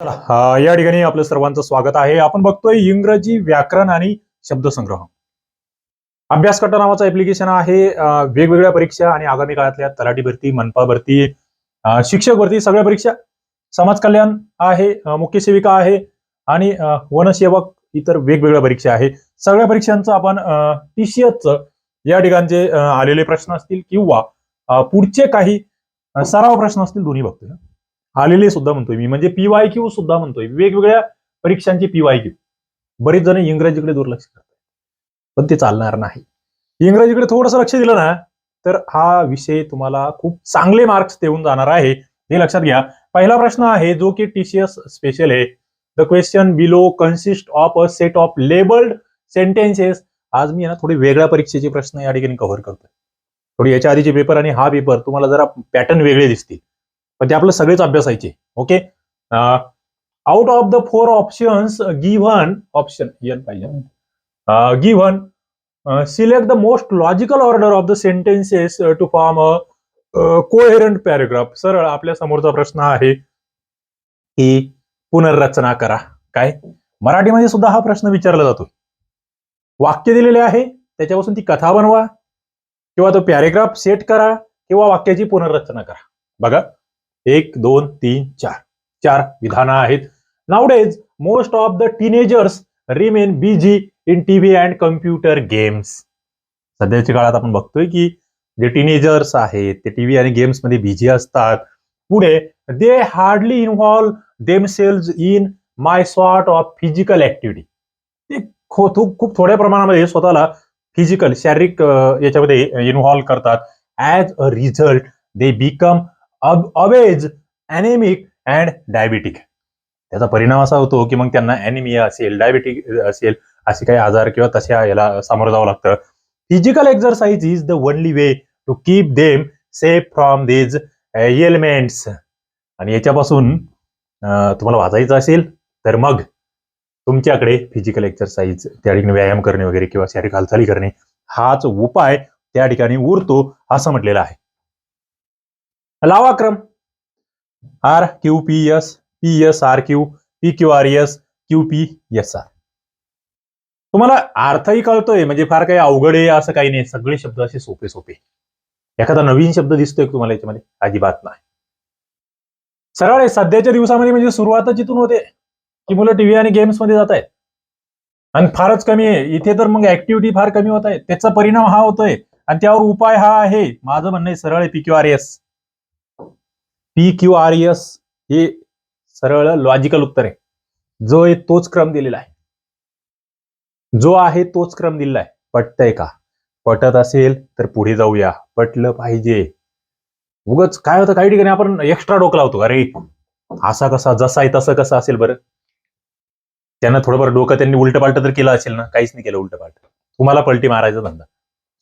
हा, या ठिकाणी आपलं सर्वांचं स्वागत आहे. आपण बघतोय इंग्रजी व्याकरण आणि शब्दसंग्रह. अभ्यास कट्टा नावाचं ऍप्लिकेशन आहे वेगवेगळ्या परीक्षा आणि आगामी काळातल्या तलाठी भरती मनपा भरती शिक्षक भरती सगळ्या परीक्षा. समाज कल्याण आहे मुख्य सेविका आहे आणि वनसेवक इतर वेगवेगळ्या परीक्षा आहे. सगळ्या परीक्षांचं आपण टीसीएसचं या ठिकाणचे आलेले प्रश्न असतील किंवा पुढचे काही सराव प्रश्न असतील दोन्ही बघतोय. आलेले सुद्धा म्हणतोय मी. म्हणजे पीवाय क्यू सुद्धा म्हणतोय. वेगवेगळ्या परीक्षांची पीवाय क्यू बरेच जण इंग्रजीकडे दुर्लक्ष करतात पण ते चालणार नाही. इंग्रजीकडे थोडंसं लक्ष दिलं ना तर हा विषय तुम्हाला खूप चांगले मार्क्स देऊन जाणार आहे. हे लक्षात घ्या. पहिला प्रश्न आहे जो की टीसीएस स्पेशल आहे. The question below consist of a set of labelled sentences आज मी ना थोडे वेगळ्या परीक्षेचे प्रश्न या ठिकाणी कव्हर करतोय. थोडी याच्या आधीचे पेपर आणि हा पेपर तुम्हाला जरा पॅटर्न वेगळे दिसतील. पण ते आपलं सगळेच अभ्यासायचे. Okay out of the four options given option पाहिजे given select the most logical order of the sentences to form a coherent paragraph सरळ आपल्या समोरचा प्रश्न आहे की पुनर्रचना करा. काय? मराठीमध्ये सुद्धा हा प्रश्न विचारला जातो. वाक्य दिलेले आहे त्याच्यापासून ती कथा बनवा किंवा तो पॅरेग्राफ सेट करा किंवा वाक्याची पुनर्रचना करा. बघा. एक दोन तीन चार. चार विधानं आहेत. Nowadays most of the teenagers remain busy in TV and computer games सध्याच्या काळात आपण बघतोय की जे टीनेजर्स आहेत ते टीव्ही आणि गेम्समध्ये बिझी असतात. पुढे they hardly involve themselves in my sort of physical activity ते खो- खूप थोड्या प्रमाणामध्ये स्वतःला फिजिकल शारीरिक याच्यामध्ये इन्व्हॉल्व करतात. As a result they become obese anaemic and diabetic त्याचा परिणाम असा होतो की मग त्यांना अॅनिमिया असेल डायबिटिक असेल असे काही आजार किंवा तशा याला सामोरं जावं लागतं. Physical exercise is the only way to keep them safe from these elements आणि याच्यापासून तुम्हाला वाचायचं असेल तर मग तुमच्याकडे फिजिकल एक्सरसाइज त्या ठिकाणी व्यायाम करणे वगैरे किंवा शारीरिक हालचाली करणे हाच उपाय त्या ठिकाणी उरतो असं म्हटलेलं आहे. लावा क्रम. R Q P S P S R Q P Q R S Q P S R तुम्हाला अर्थही कळतोय म्हणजे फार काही अवघड आहे असं काही नाही. सगळे शब्द असे सोपे सोपे. एखादा नवीन शब्द दिसतोय तुम्हाला याच्यामध्ये अजिबात नाही. सरळ आहे सध्याच्या दिवसामध्ये म्हणजे सुरुवातच इथून होते की मुलं टीव्ही आणि गेम्समध्ये जात आहेत आणि फारच कमी आहे. इथे तर मग ऍक्टिव्हिटी फार कमी होत आहे. त्याचा परिणाम हा होतोय. आणि त्यावर उपाय हा आहे. माझं म्हणणं आहे सरळ आहे P Q R S P Q R S हे सरळ लॉजिकल उत्तर आहे. जो आहे तोच क्रम दिलेला आहे. जो आहे तोच क्रम दिलेला आहे. पटतंय का? पटत असेल तर पुढे जाऊया. पटलं पाहिजे. उगच काय होतं काही ठिकाणी आपण एक्स्ट्रा डोकं लावतो. अरे असा कसा जसा आहे तसा कसा असेल बरं? त्यांना थोडंफार डोकं त्यांनी उलटपालट तर केलं असेल ना? काहीच नाही केलं उलटपालट. तुम्हाला पलटी मारायचा धंदा.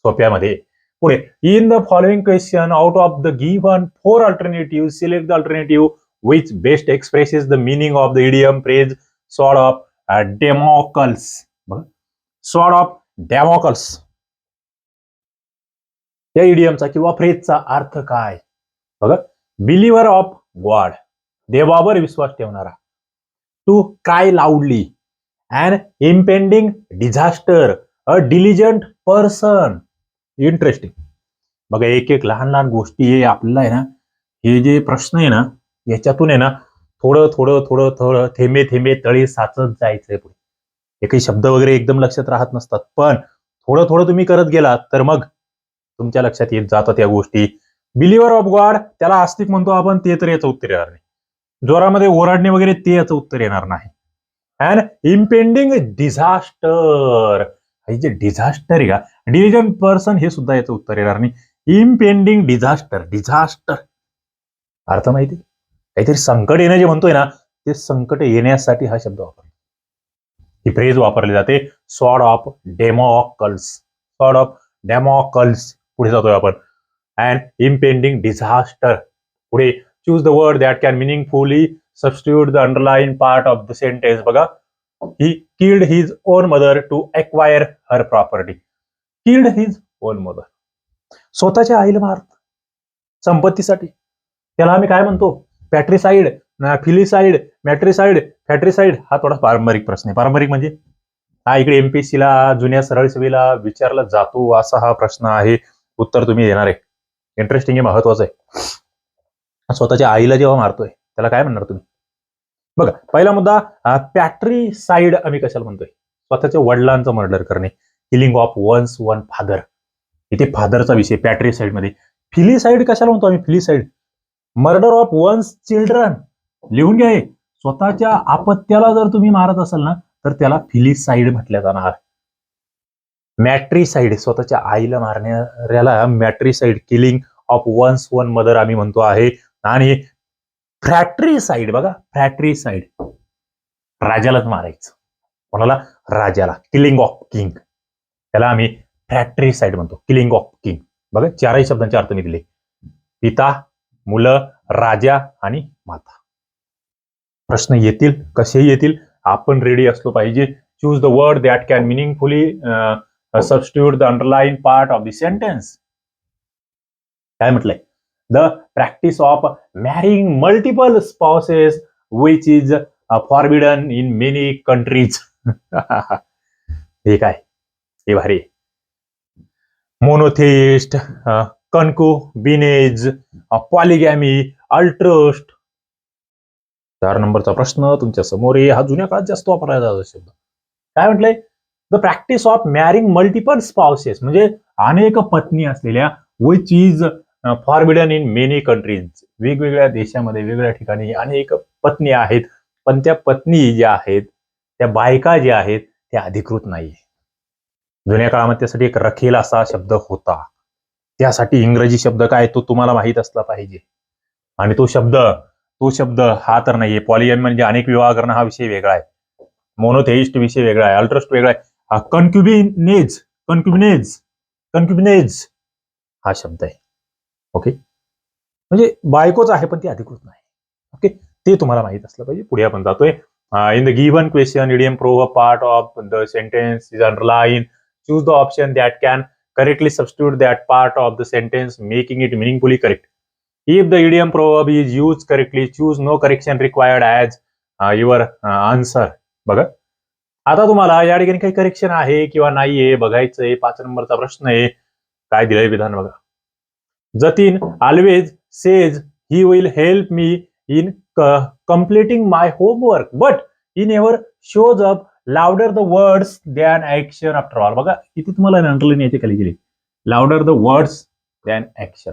सोप्यामध्ये. पुढे in the following question out of the given four alternative select the alternative which best expresses the meaning of the idiom phrase sword of Damocles sword of Damocles या इडियमचा किंवा फ्रेजचा अर्थ काय बघा बिलिव्हर ऑफ गॉड देवावर विश्वास ठेवणारा to cry loudly and impending disaster a diligent person Interesting बघा एक एक लहान लहान गोष्टी हे आपल्याला आहे ना हे जे प्रश्न आहे ना याच्यातून आहे ना थोडं थोडं थोडं थोडं थेंबे थेंबे तळी साचत जायचंय पुढे. हे काही शब्द वगैरे एकदम लक्षात राहत नसतात. पण थोडं थोडं तुम्ही करत गेलात तर मग तुमच्या लक्षात येत जातात या गोष्टी. बिलिव्हर ऑफ गॉड त्याला आस्तिक म्हणतो आपण ते तर याचं उत्तर येणार नाही. जोरामध्ये ओरडणे वगैरे ते याचं उत्तर येणार नाही. अँड इम्पेंडिंग डिझास्टर हे जे डिझास्टर आहे का? डिलिजन पर्सन हे सुद्धा याचं उत्तर येणार नाही. इम्पेंडिंग डिझास्टर डिझास्टर अर्थ माहिती? काहीतरी संकट येणं जे म्हणतोय ना ते संकट येण्यासाठी हा शब्द वापरला ही फ्रेज वापरली जाते sword of Damocles sword of Damocles पुढे जातोय आपण. अँड इम्पेंडिंग डिझास्टर पुढे choose the word that can meaningfully substitute the underline part of the sentence बघा he killed his own mother to acquire her property killed his own mother स्वतःच्या आईला मारत संपत्तीसाठी. त्याला आम्ही काय म्हणतो? पॅट्रिसाइड फिलिसाइड मॅट्रिसाइड फॅट्रिसाइड हा थोडा पारंपरिक प्रश्न आहे. पारंपरिक म्हणजे? हा इकडे एमपीएससी ला जुन्या सरळ सेवेला विचारला जातो असा हा प्रश्न आहे. उत्तर तुम्ही देणार आहे. इंटरेस्टिंग आहे महत्वाचं आहे. स्वतःच्या आईला जेव्हा मारतोय त्याला काय म्हणणार तुम्ही? बघा पहिला मुद्दा पॅट्री साईड आम्ही कशाला म्हणतोय? स्वतःच्या वडिलांचं मर्डर करणे. Killing of one's one father इथे फादरचा विषय पॅट्री मध्ये फिलिसाईड कशाला म्हणतो आम्ही? Filicide murder of one's children लिहून घ्या हे. स्वतःच्या आपत्याला जर तुम्ही मारत असाल ना तर त्याला फिलिसाईड म्हटलं जाणार. मॅट्रिसाइड स्वतःच्या आईला मारणाऱ्याला matricide killing of one's one mother आम्ही म्हणतो आहे. आणि फ्रॅट्रिसाइड बघा फ्रॅट्रिसाइड राजालाच मारायचं. कोणाला? राजाला. किलिंग ऑफ किंग त्याला आम्ही फ्रॅट्रिसाइड म्हणतो. किलिंग ऑफ किंग बघा चारही शब्दांचे अर्थ मी दिले. पिता मुलं राजा आणि माता. प्रश्न येतील? कसे येतील? आपण रेडी असलो पाहिजे. Choose the word that can meaningfully substitute the underline part of the sentence काय म्हटलंय? The practice of marrying multiple spouses which is forbidden in many countries हे काय? हे भारी. मोनोथिस्ट कनको बिनेज पॉलिगॅमी अल्ट्रोस्ट चार नंबरचा प्रश्न तुमच्यासमोर आहे. हा जुन्या काळात जास्त वापरला जातो शब्द. काय म्हटलंय? The practice of marrying multiple spouses म्हणजे अनेक पत्नी असलेल्या which is forbidden in many countries वेगवेगळ्या देशामध्ये वेगवेगळ्या ठिकाणी अनेक पत्नी आहेत. पण त्या पत्नी ज्या आहेत त्या बायका ज्या आहेत त्या अधिकृत नाही जुन्या काळामध्ये त्यासाठी एक रखेल असा शब्द होता. त्यासाठी इंग्रजी शब्द काय तो तुम्हाला माहीत असला पाहिजे. आणि तो शब्द तो शब्द हा तर नाहीये. पॉलियन म्हणजे अनेक विवाह करणं हा विषय वेगळा आहे. मोनोथेइस्ट विषय वेगळा आहे. अल्ट्रस्ट वेगळा आहे. कन्क्युबिनेज कन्क्युबिनेज कन्क्युबिनेज हा शब्द आहे. ओके म्हणजे बायकोच आहे पण ती अधिकृत नाही. ओके ते तुम्हाला माहीत असलं पाहिजे. पुढे आपण जातोय. In the given question idiom pro part of the sentence is underline choose the option that can correctly substitute that part of the sentence making it meaningfully correct if the idiom proverb is use correctly choose no correction required as your answer बघा. आता तुम्हाला या ठिकाणी काही correction आहे किंवा नाहीये बघायचंय पाच नंबरचा प्रश्न आहे. काय दिलंय विधान बघा. Jatin always says he will help me in completing my homework but he never shows up louder the words than action after all बघा किती तुम्हाला अंडरलाईन याची खाली गेली louder the words than action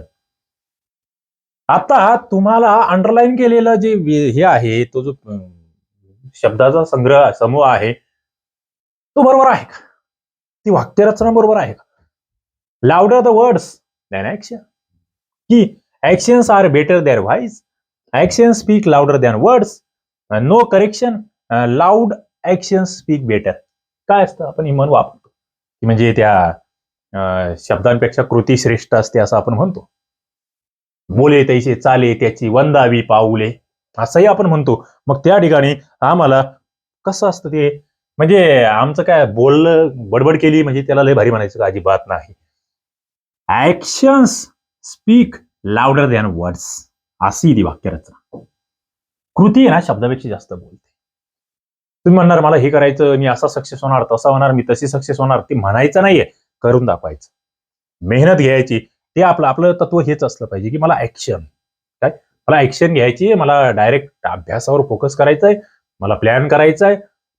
आता तुम्हाला अंडरलाईन केलेलं जे हे आहे तो जो शब्दाचा संग्रह समूह आहे तो बरोबर आहे का? ती वाक्यरचना बरोबर आहे का? Louder the words than action की actions are better their voice action speak louder than words no correction loud action speak better काय असतं? आपण ही म्हण वापरतो. की म्हणजे त्या शब्दांपेक्षा कृती श्रेष्ठ असते असं आपण म्हणतो. बोले तैसे चाले त्याची वंदावी पाऊले असंही आपण म्हणतो. मग त्या ठिकाणी आम्हाला कसं असतं ते? म्हणजे आमचं काय बोललं बडबड केली म्हणजे त्याला लय भारी म्हणायचं का अजिबात नाही. Actions speak louder than words अशी ती वाक्यरचना. कृती ना शब्दापेक्षा जास्त बोलते. तुम्ही म्हणणार मला हे करायचं मी असा सक्सेस होणार तसा होणार मी तशी सक्सेस होणार. ती म्हणायचं नाहीये करून दाखवायचं. मेहनत घ्यायची ते आपलं आपलं तत्व हेच असलं पाहिजे की मला ऍक्शन काय? मला ऍक्शन घ्यायची आहे मला डायरेक्ट अभ्यासावर फोकस करायचा आहे मला प्लॅन करायचा आहे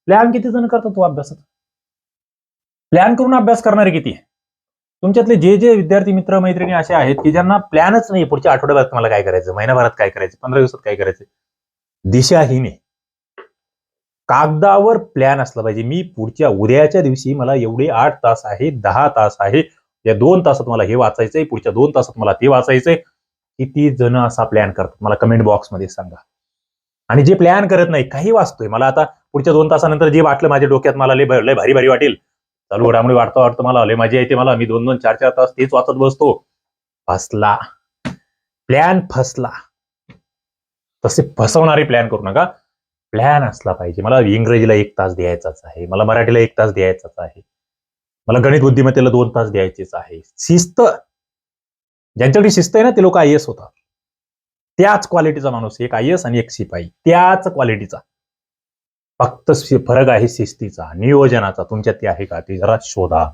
प्लॅन किती जण करतात तो अभ्यासात? प्लॅन करून अभ्यास करणारे किती? आहे तुमच्यातले जे जे विद्यार्थी मित्र मैत्रिणी असे आहेत की ज्यांना प्लॅनच नाही पुढच्या आठवड्याभरात मला काय करायचं महिन्याभरात काय करायचं पंधरा दिवसात काय करायचं दिशाहीन आहे. कागदावर प्लॅन असला पाहिजे. मी पुढच्या उद्याच्या दिवशी मला एवढे आठ तास आहे दहा तास आहे या दोन तासात मला हे वाचायचंय पुढच्या दोन तासात मला ते वाचायचंय. किती जण असा प्लॅन करतात? मला कमेंट बॉक्समध्ये सांगा. आणि जे प्लॅन करत नाही काही वाचतोय. मला आता पुढच्या दोन तासानंतर जे वाटलं माझ्या डोक्यात मला लय लय भारी भारी वाटेल. चालू घडामोडी वाटतं वाटतं मला माझी मजा येते मला. मी दोन दोन चार चार तास तेच वाचत बसतो. फसला. प्लॅन फसला. तसे फसवणारे प्लॅन करू नका. प्लॅन असला पाहिजे. मला इंग्रजीला एक तास द्यायचाच आहे. मला मराठीला एक तास द्यायचाच आहे. मला गणित बुद्धिमत्तेला दोन तास द्यायचेच आहे. शिस्त. ज्यांच्याकडे शिस्त आहे ना ते लोक आय एस होतात. त्याच क्वालिटीचा माणूस एक आय एस आणि एक शिपाई त्याच क्वालिटीचा फक्त फरक आहे शिस्तीचा नियोजनाचा. तुमच्यात ते आहे का? ते जरा शोधा.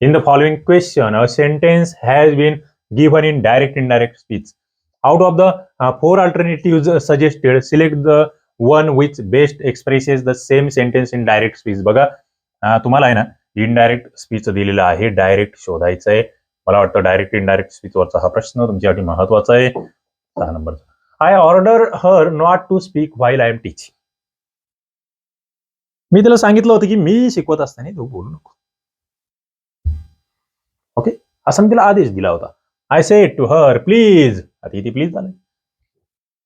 In the following question a sentence has been given in direct indirect speech out of the four alternative suggested select the one which best expresses the same sentence in direct speech बघा तुम्हाला आहे ना indirect speech दिलेलं आहे direct शोधायचं आहे. मला वाटतं डायरेक्ट इनडायरेक्ट स्पीच वरचा हा प्रश्न तुमच्यासाठी महत्त्वाचा आहे. सहा नंबरचा. I order her not to speak while I am teaching मी त्याला सांगितलं होतं की मी शिकवत असताना तू बोलू नको. ओके असा मी तिला आदेश दिला होता. I say to her please आता इथे प्लीज झालं.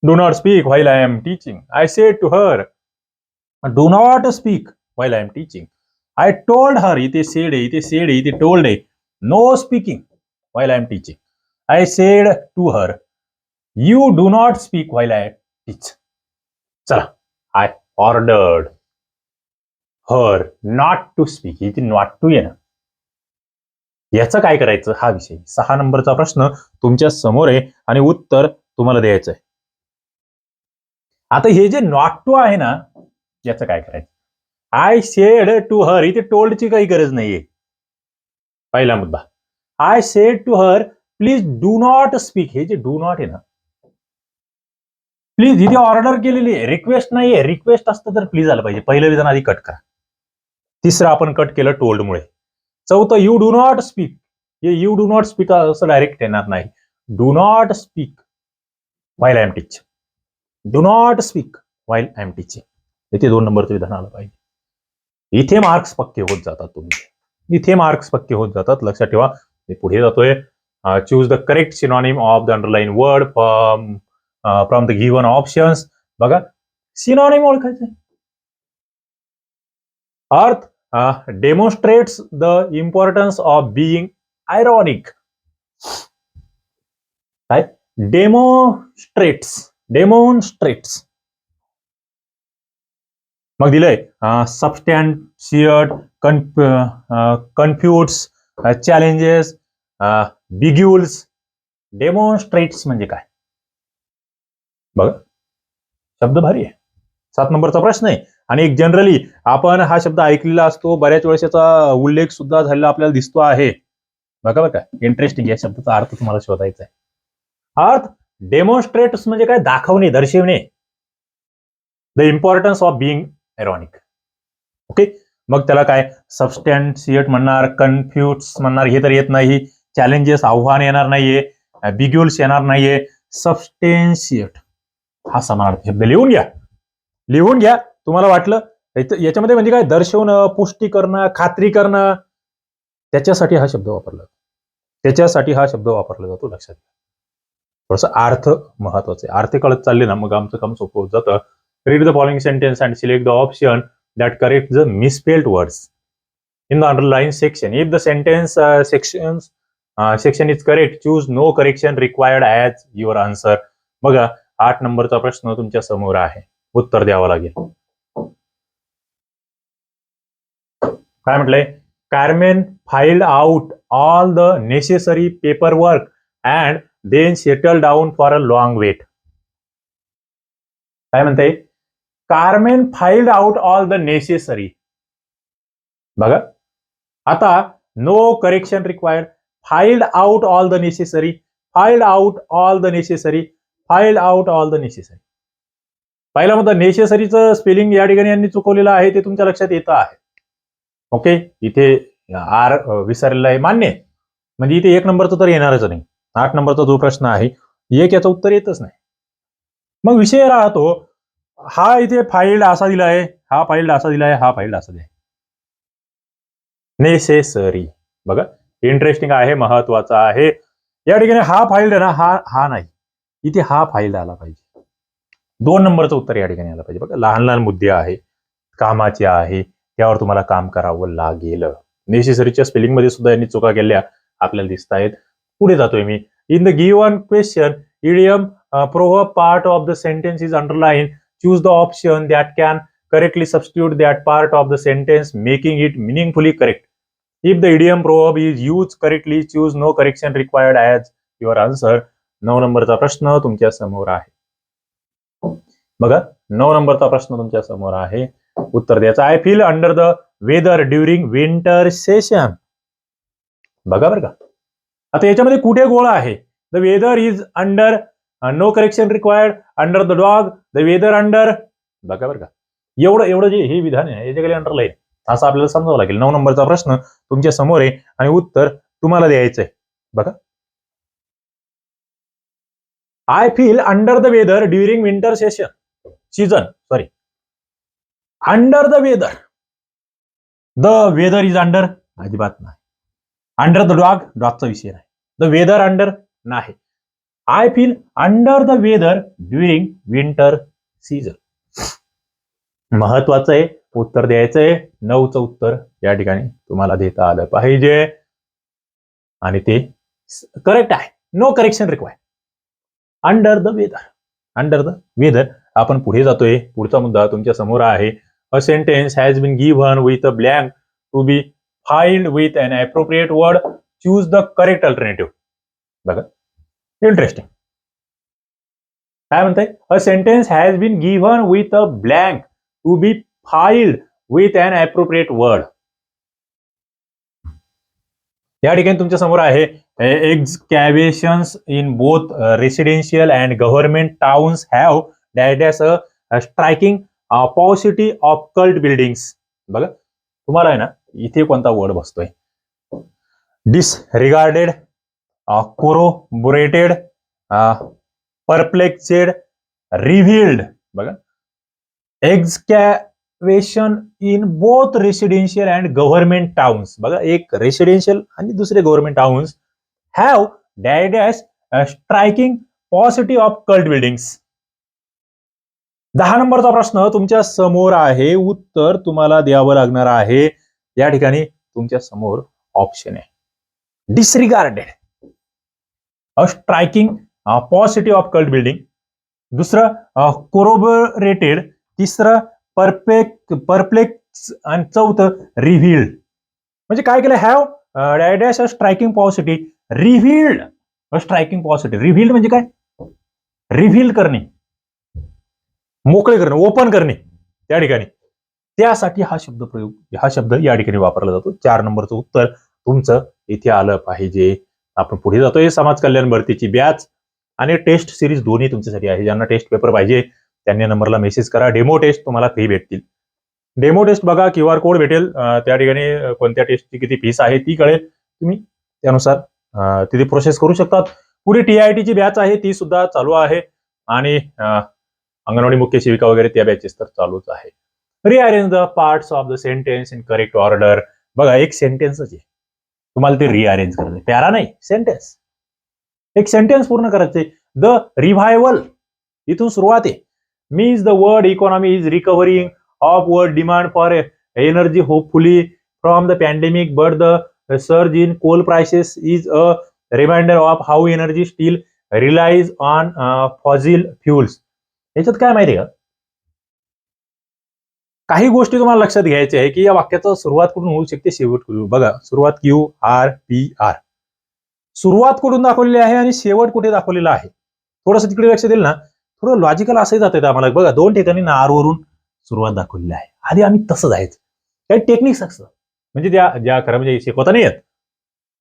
Do not speak while I am teaching I say to her do not speak while I am teaching I told her इथे सेड आहे इथे सेड आहे इथे टोल्ड आहे. No speaking while I am teaching I said to her you do not speak while I teach चला. I ordered her not to speak इथे not to येणं. ना याचं काय करायचं? हा विषय. सहा नंबरचा प्रश्न तुमच्यासमोर आहे आणि उत्तर तुम्हाला द्यायचं आहे आता हे जे नॉट टू आहे ना याचं काय करायचं? आय सेड टू हर इथे टोल्डची काही गरज नाहीये. पहिला मुद्दा. I said to her please do not speak हे जे डू नॉट आहे ना प्लीज इथे ऑर्डर केलेली आहे रिक्वेस्ट नाहीये. रिक्वेस्ट असतं तर प्लीज आलं पाहिजे. पहिलं विधान आधी कट करा. तिसरं आपण कट केलं टोल्डमुळे चौथं यू डू नॉट स्पीक हे यू डू नॉट स्पीक असं डायरेक्ट येणार नाही. Do not speak while I am teach do not speak while I am teaching इथे दोन नंबरचं विधान आलं पाहिजे. इथे मार्क्स पक्के होत जातात तुमचे. इथे मार्क्स पक्के होत जातात. लक्षात ठेवा मी पुढे जातोय. Choose the correct synonym of the underline word from from the given options बघा सिनॉनिम ओळखायचं अर्थ demonstrates the importance of being ironic काय डेमोस्ट्रेट्स डेमॉन्स्ट्रेट्स मग दिलंय सबस्टॅन्शियट कन्फ्युट्स चॅलेंजेस बिग्युल्स डेमॉन्स्ट्रेट्स म्हणजे काय? बघा. शब्द भारी आहे. सात नंबरचा प्रश्न आहे. आणि एक जनरली आपण हा शब्द ऐकलेला असतो बऱ्याच वेळेस याचा उल्लेख सुद्धा झालेला आपल्याला दिसतो आहे. बघा बघा इंटरेस्टिंग या शब्दाचा अर्थ तुम्हाला शोधायचा आहे. अर्थ डेमॉन्स्ट्रेट्स म्हणजे काय? दाखवणे दर्शवणे. The importance of being ironic okay मग त्याला काय? सबस्टॅन्शिएट म्हणणार कन्फ्युट्स म्हणणार हे तर येत नाही. चॅलेंजेस आव्हान येणार नाहीये. बिग्युल्स येणार नाहीये. सबस्टेन्शिएट हा समानार्थी शब्द. लिहून घ्या. लिहून घ्या. तुम्हाला वाटलं? याच्यामध्ये म्हणजे काय? दर्शवणं पुष्टी करणं खात्री करणं. त्याच्यासाठी हा शब्द वापरला जातो. त्याच्यासाठी हा शब्द वापरला जातो लक्षात घ्या. थोडस अर्थ महत्त्वाचे अर्थ कळत चालले ना मग आमचं काम सोपं होत जातं. Read the following sentence and select the option that correct the misspelled words in the underline section if the sentence section section is correct choose no correction required as your answer बघा आठ नंबरचा प्रश्न तुमच्यासमोर आहे. उत्तर द्यावं लागेल. काय म्हटलंय Carmen fill out all the necessary paper work and then settle down for a long wait काय म्हणते? Carmen filled out all the necessary बघा. आता no correction required filled out all the necessary filled out all the necessary filled out all the necessary पहिला मुद्दा नेसेसरीचं spelling या ठिकाणी यांनी चुकवलेलं आहे ते तुमच्या लक्षात येतं आहे. ओके? इथे आर विसरलेला आहे मान्य. आहे. म्हणजे इथे एक नंबरचं तर येणारच नाही. आठ नंबरचा जो प्रश्न आहे एक याचं उत्तर येतच नाही. मग विषय राहतो हा इथे फाईल्ड असा दिला आहे हा फाईल्ड असा दिला आहे हा फाईल्ड असा दिला आहे नेसेसरी बघा इंटरेस्टिंग आहे महत्त्वाचा आहे. या ठिकाणी हा फाईल्ड ना हा हा नाही. इथे हा फाईल्ड आला पाहिजे. दोन नंबरचं उत्तर या ठिकाणी आलं पाहिजे. बघा लहान लहान मुद्दे आहे कामाचे आहे त्यावर तुम्हाला काम करावं लागेल. नेसेसरीच्या स्पेलिंगमध्ये सुद्धा यांनी चुका केल्या. आपल्याला दिसत आहेत. पुढे जातोय मी. In the given question idiom proverb part of the sentence is underline choose the option that can correctly substitute that part of the sentence making it meaningfully correct if the idiom proverb is use correctly choose no correction required as your answer नऊ नंबरचा प्रश्न तुमच्यासमोर आहे. बघा नऊ नंबरचा प्रश्न तुमच्यासमोर आहे. उत्तर द्यायचं. I feel under the weather during winter session बघा बरं का. आता याच्यामध्ये कुठे गोळा आहे? The weather is under no correction required under the dog the weather under बघा बरं का. एवढं एवढं जे हे विधान आहे याच्याकडे अंडरलाईन असं आपल्याला समजावं लागेल. नऊ नंबरचा प्रश्न तुमच्यासमोर आहे आणि उत्तर तुम्हाला द्यायचंय. बघा. I feel under the weather during winter session season sorry under the weather the weather is under अजिबात नाही. अंडर द डॉग डॉगचा विषय नाही. द वेदर अंडर नाही. I feel under the weather during winter season महत्वाचं आहे उत्तर द्यायचंय नऊचं उत्तर या ठिकाणी तुम्हाला देता आलं पाहिजे. आणि ते करेक्ट आहे. No correction require under the weather under the weather आपण पुढे जातोय. पुढचा मुद्दा तुमच्यासमोर आहे. A sentence has been given with a blank to be filled with an appropriate word choose the correct alternative बघा इंटरेस्टिंग काय म्हणताय a sentence has been given with a blank to be filled with an appropriate word या ठिकाणी तुमच्यासमोर आहे excavations in both residential and government towns have that as a striking paucity of cult buildings. बघा तुम्हाला आहे ना इथे कोणता वर्ड बसतोय. डिसरिगार्डेड कोरोबोरेटेड परप्लेक्सेड रिव्हिल्ड बघा. Excavation in both residential and government towns बघा एक रेसिडेन्शियल आणि दुसरे government towns have dad striking paucity of cult buildings दहा नंबरचा प्रश्न तुमच्यासमोर आहे. उत्तर तुम्हाला द्यावं लागणार आहे. या ठिकाणी तुमच्यासमोर ऑप्शन आहे. Disregarded a striking paucity of cult building दुसरं कोरोबरेटेड तिसरं परफेक्ट परप्लेक्स आणि चौथं रिव्हिल्ड म्हणजे काय केलं? Have dash dash a striking paucity revealed a striking paucity revealed म्हणजे काय? रिव्हील करणे. मोकळे करणे ओपन करणे त्या ठिकाणी. त्यासाठी हा शब्द प्रयोग हा शब्द या ठिकाणी वापरला जातो. चार नंबरचं उत्तर तुमचं इथे आलं पाहिजे. आपण पुढे जातोय. समाज कल्याण भरतीची बॅच आणि टेस्ट सिरीज दोन्ही तुमच्यासाठी आहे. ज्यांना टेस्ट पेपर पाहिजे त्यांनी नंबरला मेसेज करा. डेमो टेस्ट तुम्हाला फ्री भेटतील. डेमो टेस्ट बघा क्यू आर कोड भेटेल. त्या ठिकाणी कोणत्या टेस्टची किती फीस आहे ती कळेल. तुम्ही त्यानुसार तिथे प्रोसेस करू शकतात. पुढे टी आय टीची बॅच आहे ती सुद्धा चालू आहे. आणि अंगणवाडी मुख्य सेविका वगैरे त्या बॅचेस तर चालूच आहे. Rearrange the parts of the sentence in correct order बघा एक सेंटेन्सच आहे. तुम्हाला ते रिअरेंज करायचं प्यारा नाही सेंटेन्स एक सेंटेन्स पूर्ण करायचे द रिव्हायवल इथून सुरुवात आहे. Means the world economy is recovering of world demand for energy hopefully from the pandemic but the surge in coal prices is a reminder of how energy still relies on fossil fuels याच्यात काय माहिती का? काही गोष्टी तुम्हाला लक्षात घ्यायच्या आहे की या वाक्याचं सुरुवात कुठून होऊ शकते? शेवट कुठून? बघा सुरुवात क्यू आर पी आर सुरुवात कुठून दाखवलेली आहे आणि शेवट कुठे दाखवलेला आहे? थोडंसं तिकडे लक्ष देईल ना? थोडं लॉजिकल असंही जात आम्हाला. बघा दोन ठिकाणी नार वरून सुरुवात दाखवलेली आहे. आधी आम्ही तसं जायचं काही टेक्निक्स असतात म्हणजे त्या ज्या खरं म्हणजे शिकवता नाही येत.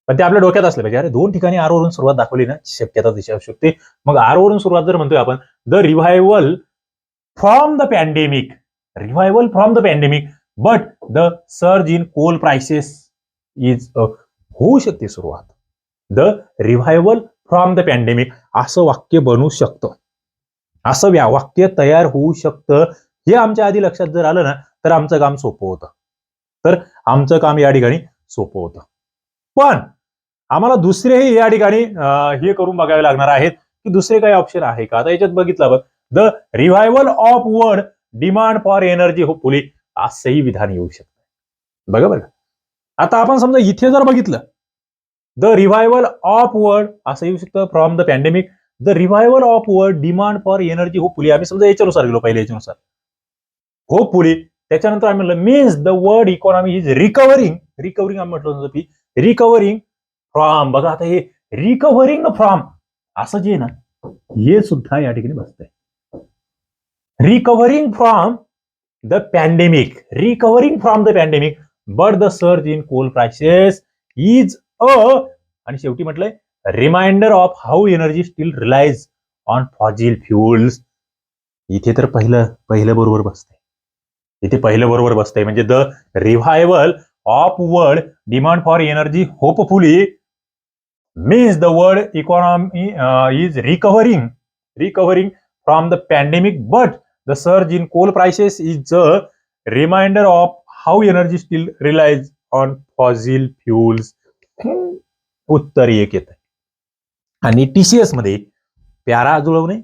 पण ते आपल्या डोक्यात असलं पाहिजे. अरे दोन ठिकाणी आर वरून सुरुवात दाखवली ना शक्यता दिशा असू शकते. मग आर वरून सुरुवात जर म्हणतोय आपण the revival from the pandemic revival from the pandemic but the surge in coal prices is होऊ शकते सुरुवात. The revival from the pandemic असं वाक्य बनू शकतं. असं व्या वाक्य तयार होऊ शकतं. हे आमच्या आधी लक्षात जर आलं ना तर आमचं काम सोपं होतं. तर आमचं काम या ठिकाणी सोपं होतं. पण आम्हाला दुसरेही या ठिकाणी हे करून बघावे लागणार आहेत की दुसरे काही ऑप्शन आहे का? आता याच्यात बघितलं बघ. The revival of word demand for energy hopefully असंही विधान येऊ शकतं. बघा बघा आता आपण समजा इथे जर बघितलं द रिव्हायवल ऑफ वर्ड असं येऊ शकतं from the pandemic the revival of word demand for energy hopefully आम्ही समजा याच्यानुसार गेलो पहिले याच्यानुसार. होपफुली त्याच्यानंतर आम्ही म्हणलं means the word economy is recovering recovering आम्ही म्हटलं होतं की रिकव्हरिंग फ्रॉम बघा आता हे रिकव्हरिंग फ्रॉम असं जे ना हे सुद्धा या ठिकाणी बसतंय. Recovering from the pandemic recovering from the pandemic but the surge in coal prices is a आणि शेवटी म्हटलंय reminder of how energy still relies on fossil fuels इथे तर पहिलं पहिलं बरोबर बसतंय. इथे पहिलं बरोबर बसतंय. म्हणजे the revival of world demand for energy hopefully means the world economy is recovering recovering from the pandemic but the surge in coal prices is a reminder of how energy still relies on fossil fuels उत्तर एक येत आहे आणि टीसीएसमध्ये प्यारा जुळवणे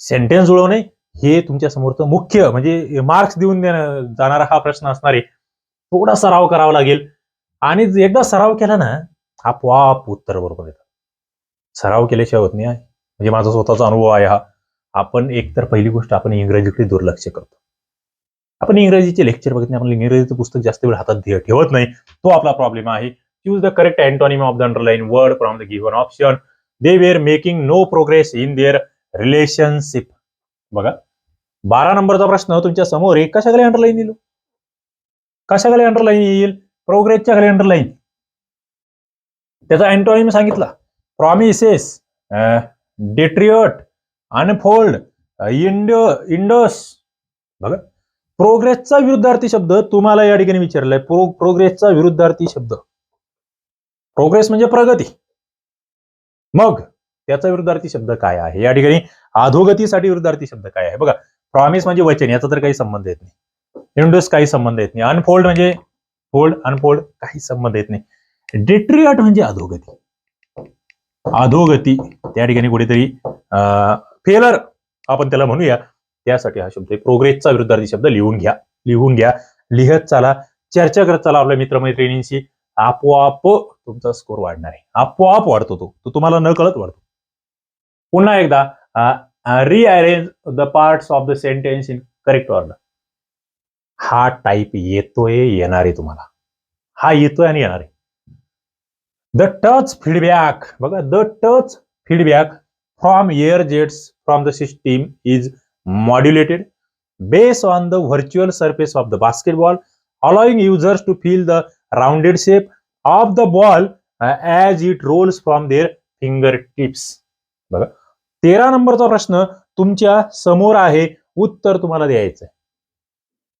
sentence जुळवणे हे तुमच्या समोरचं मुख्य म्हणजे मार्क्स देऊन देणं- जाणारा हा प्रश्न असणार आहे. थोडा सराव करावा लागेल. आणि एकदा सराव केला ना आपोआप उत्तर बरोबर येतात सराव केल्याशिवाय होत नाही म्हणजे माझा स्वतःचा अनुभव आहे हा. आपण एकतर पहिली गोष्ट आपण इंग्रजीकडे दुर्लक्ष करतो. आपण इंग्रजीचे लेक्चर बघत नाही आपण इंग्रजीचं पुस्तक जास्त वेळ हातात ठेवत नाही. तो आपला प्रॉब्लेम आहे. Choose the correct antonym of the underline word from the given option they were making no progress in their relationship बघा. बारा नंबरचा प्रश्न तुमच्यासमोर. आहे कशाखाली अंडरलाईन दिलो? कशाखाली अंडरलाईन येईल? प्रोग्रेसच्या खाली अंडरलाईन त्याचा अँटोनिम सांगितला. Promises deteriorate unfold endure endures बघा. प्रोग्रेसचा विरुद्धार्थी शब्द तुम्हाला या ठिकाणी विचारलाय. प्रो प्रोग्रेसचा विरुद्धार्थी शब्द. प्रोग्रेस म्हणजे प्रगती. मग त्याचा विरुद्धार्थी शब्द काय आहे? या ठिकाणी अधोगतीसाठी विरुद्धार्थी शब्द काय आहे? बघा. प्रॉमिस म्हणजे वचन. याचा तर काही संबंध येत नाही. इंडस काही संबंध येत नाही. अनफोल्ड म्हणजे फोल्ड अनफोल्ड काही संबंध येत नाही. डेट्रियट म्हणजे अधोगती. अधोगती त्या ठिकाणी कुठेतरी फेलर आपण त्याला म्हणूया. त्यासाठी हा शब्द प्रोग्रेसचा विरुद्धार्थी शब्द लिहून घ्या. लिहून घ्या. लिहत चला. चर्चा करत चाला आपल्या मित्रमैत्रिणींशी. आपोआप तुमचा स्कोर वाढणार आहे. आपोआप वाढतो तो. तो तुम्हाला न कळत वाढतो. पुन्हा एकदा rearrange the parts of the sentence in correct order हा टाईप येतोय येणार आहे तुम्हाला. हा येतोय आणि येणार आहे. द टच फीडबॅक बघा the touch feedback from air jets from the system is modulated base on the virtual surface of the basketball allowing users to feel the rounded shape of the ball as it rolls from their finger tips बघा तेरा नंबरचा प्रश्न तुमच्यासमोर आहे उत्तर तुम्हाला द्यायचं आहे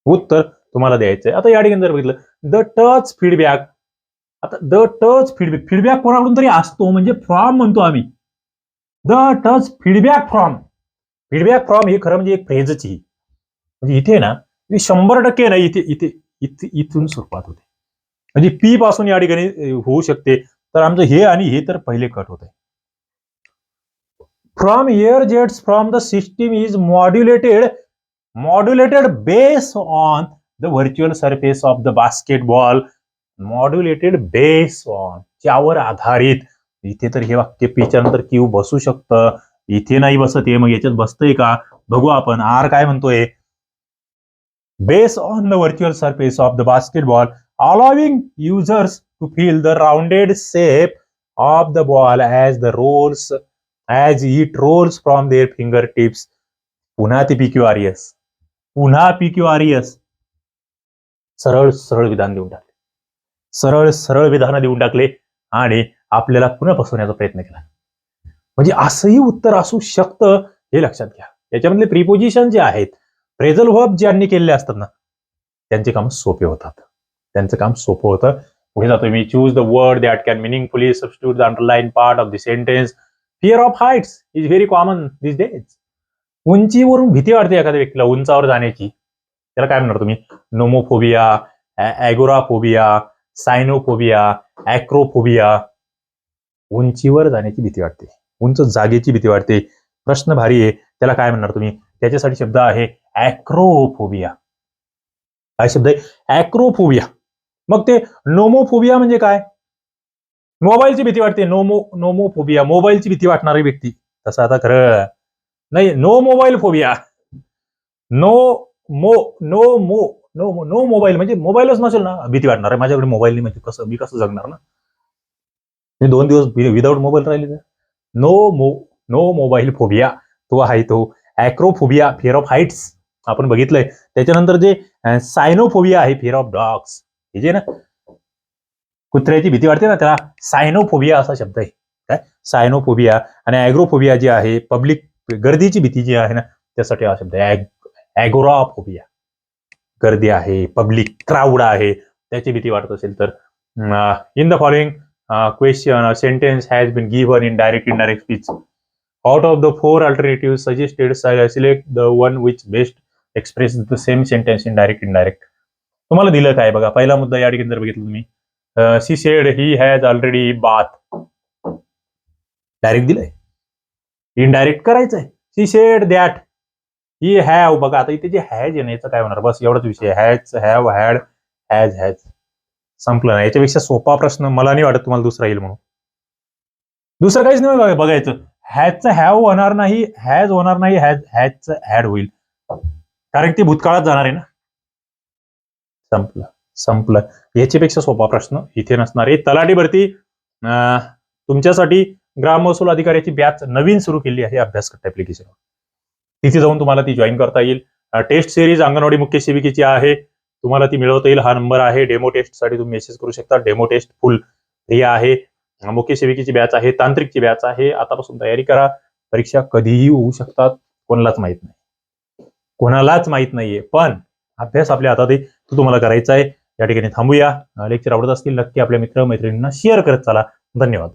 उत्तर तुम्हाला द्यायचं आहे आता या ठिकाणी जर बघितलं द टच फीडबॅक आता द टच फीडबॅक. फीडबॅक कोणाकडून तरी असतो म्हणजे फ्रॉम म्हणतो आम्ही. The touch feedback from. Feedback from हे खरं म्हणजे एक फ्रेजची म्हणजे इथे ना शंभर टक्के ना इथे इथे इथे इथून सुरुवात होते. म्हणजे पी पासून या ठिकाणी होऊ शकते. तर आमचं हे आणि हे तर पहिले कट होत आहे from air jets from the system is modulated modulated base on the virtual surface of the basketball modulated base on त्यावर आधारित इथे तर हे वाक्य पीच्या नंतर क्यू बसू शकतं इथे नाही बसत आहे मग याच्यात बसतंय का बघू आपण आर काय म्हणतोय base on the virtual surface of the basketball allowing users to feel the rounded shape of the ball ball the rolls rolls it rolls from from finger tips पुन्हा ते पीक्यू आर एस पुन्हा PQ R S सरळ सरळ विधान देऊन टाक सरळ सरळ विधान देऊन टाकले आणि आपल्याला पुन्हा फसवण्याचा प्रयत्न केला. म्हणजे असंही उत्तर असू शकतं हे लक्षात घ्या. याच्यामधले प्रिपोजिशन जे आहेत प्रेझल वर्ब ज्यांनी केलेले असतात ना त्यांचे काम सोपे होतात. त्यांचं काम सोपं होतं. पुढे जातो मी choose the word that can meaningfully substitute the underline part of the sentence fear of heights is very common this days उंचीवरून भीती वाटते एखाद्या व्यक्तीला उंचावर जाण्याची. त्याला काय म्हणणार तुम्ही? नोमोफोबिया ॲगोराफोबिया सायनोफोबिया ॲक्रोफोबिया उंचीवर जाण्याची भीती वाटते. उंच जागेची भीती वाटते. प्रश्न भारी आहे. त्याला काय म्हणणार तुम्ही? त्याच्यासाठी शब्द आहे ॲक्रोफोबिया. काय शब्द आहे? ॲक्रोफोबिया. मग ते नोमोफोबिया म्हणजे काय? मोबाईलची भीती वाटते. Nomo nomophobia. मोबाईलची भीती वाटणारी व्यक्ती. तसं आता खरं. नाही no mobile phobia no mo no mo no no mobile म्हणजे मोबाईलच नसेल ना. भीती वाटणार आहे माझ्याकडे मोबाईल नाही म्हणजे कसं मी कसं जगणार ना? मी दोन दिवस विदाऊट मोबाईल राहिले no mo no mobile phobia तो आहे तो. ॲक्रोफोबिया फिअर ऑफ हाईट्स आपण बघितलंय. त्याच्यानंतर जे सायनोफोबिया आहे फिअर ऑफ डॉग्स हे जे ना कुत्र्याची भीती वाटते ना त्याला सायनोफोबिया असा शब्द आहे. काय? सायनोफोबिया आणि ॲग्रोफोबिया जी आहे पब्लिक गर्दीची भीती जी आहे ना त्यासाठी हा शब्द आहे. ॲगोराफोबिया गर्दी आहे पब्लिक क्राऊड आहे त्याची भीती वाटत असेल तर in the following question sentence has been given in direct indirect speech out of the four alternative suggested select the one which best express the same sentence in direct indirect तुम्हाला दिलं काय बघा? पहिला मुद्दा या ठिकाणी जर बघितलं तुम्ही. She said he has already both direct दिलंय. इनडायरेक्ट करायचंय. She said that he have हो बघा आता इथे जे हॅज आहे ना याचं काय होणार? बस एवढाच विषय. Has have had has has संपलं ना. याच्यापेक्षा सोपा प्रश्न मला नाही वाटत तुम्हाला दुसरा येईल म्हणून. दुसरं काहीच नाही बघायचं. हॅजचं हॅव होणार नाही हॅज होणार नाही हॅज हॅजचं हॅड होईल. कारण ती भूतकाळात जाणार आहे ना. संपलं. संपलं. याच्यापेक्षा सोपा प्रश्न इथे नसणार आहे. तलाठी भरती तुमच्यासाठी ग्राम महसूल अधिकाऱ्याची बॅच नवीन सुरू केली आहे अभ्यासकट ऍप्लिकेशनवर तिथे जाऊन तुम्हाला ती जॉईन करता येईल. टेस्ट सिरीज अंगणवाडी मुख्य सेविकेची आहे. तुम्हाला ती मिळवता येईल. हा नंबर आहे. डेमो टेस्टसाठी तुम्ही मेसेज करू शकता. डेमो टेस्ट फुल फ्री आहे. मुख्य सेविकेची बॅच आहे. तांत्रिकची बॅच आहे. आतापासून तयारी करा. परीक्षा कधीही होऊ शकतात. कोणालाच माहीत नाही. कोणालाच माहीत नाहीये. पण अभ्यास आपल्या हातात आहे. तो तुम्हाला करायचा आहे. या ठिकाणी थांबूया. लेक्चर आवडत असतील नक्की आपल्या मित्र मैत्रिणींना शेअर करत चला. धन्यवाद.